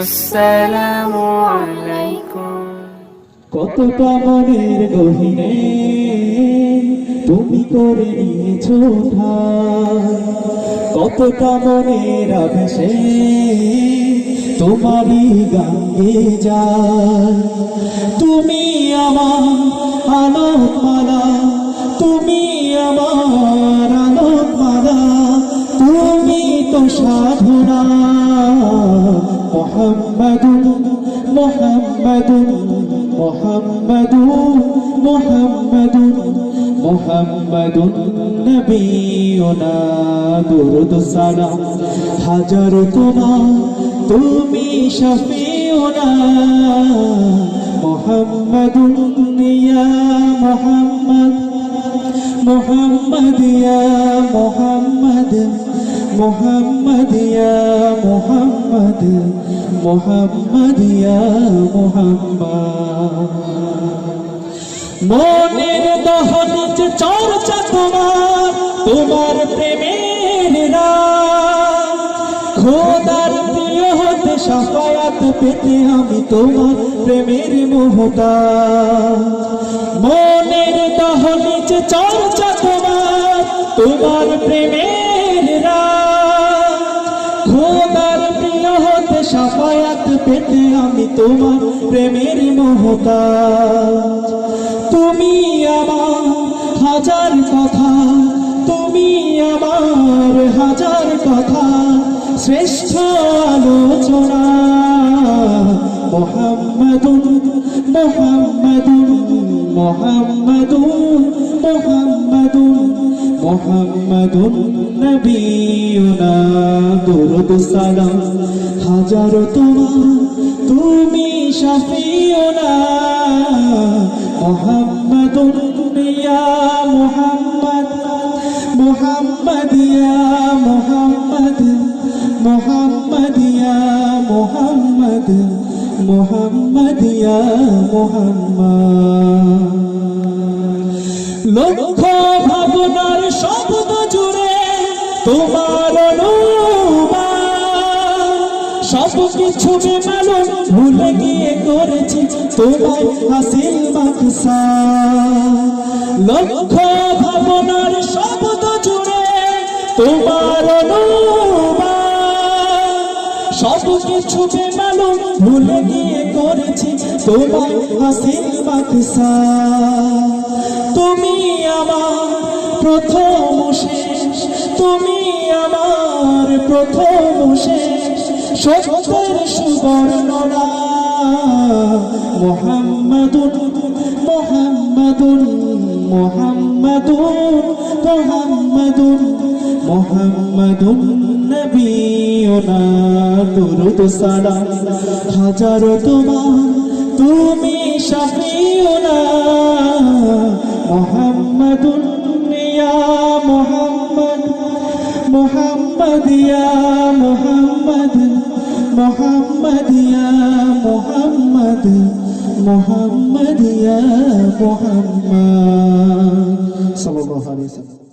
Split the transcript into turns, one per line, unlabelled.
কত আলাইকুম।
কতটা গহিনে তুমি করে নিয়েছো কত মনের আবেশে তোমারই গাঙ্গে যা তুমি আমার আলোকমালা তুমি আমার আলোকমালা তুমি তো সাধনা মোহাম্মদুন মোহাম্মদুন মোহাম্মদুন মোহাম্মদুন নবীনা দুরুদ সালাম। হাজার তোমার তুমি শফিউনা, মোহাম্মদুন ইয়া মোহাম্মদ মোহাম্মদ ইয়া মোহাম্মদ। মোহাম্মদ মোহাম্মদ মোহাম্মদ ইয়া মোহাম্মদ। মনের দহনিতে চর্চা তোমার তোমার প্রেমের খোদার প্রিয় হতে সাফায়াত পেতে আমি তোমার প্রেমের মোহতা মনের দহনিতে চর্চা তোমার তোমার প্রেমের খোদার প্রিয় হতে সাফায়াত পেতে আমি তোমার প্রেমের মোহতা তুমি আমার হাজার কথা, তুমি আমার হাজার কথা, শ্রেষ্ঠ আলোচনা। মোহাম্মদুন মোহাম্মদুন মোহাম্মদুন মোহাম্মদুন মোহাম্মদুন। নবীনা দুরুদ সালাম। হাজার তোমার তুমি শাফিউনা মোহাম্মদুন ইয়া মোহাম্মদ মোহাম্মদ ইয়া মোহাম্মদ মোহাম্মদ মোহাম্মদ মোহাম্মদ ইয়া মোহাম্মদ। লক্ষ ভাবনার জুড়ে তোমার সব কিছু ভুলে গিয়ে করেছি, তোমার হাসিল লক্ষ ভাবনার শব্দ জুড়ে তোমার সব কিছু বেমালুম ভুলে গিয়ে করেছি, তোমার হাসিল তুমি আমার প্রথম শেষ, তুমি আমার প্রথম শেষ মোহাম্মদুন মোহাম্মদুন মোহাম্মদুন মোহাম্মদুন মোহাম্মদুন নবীনা সালাম। হাজারো তোমার, তুমি শাফিউনা। মোহাম্মদুন ইয়া মোহাম্মদ ইয়া মোহাম্মদ মোহাম্মদ ইয়া মোহাম্মদ মোহাম্মদ মোহাম্মদ সাল্লাল্লাহু আলাইহি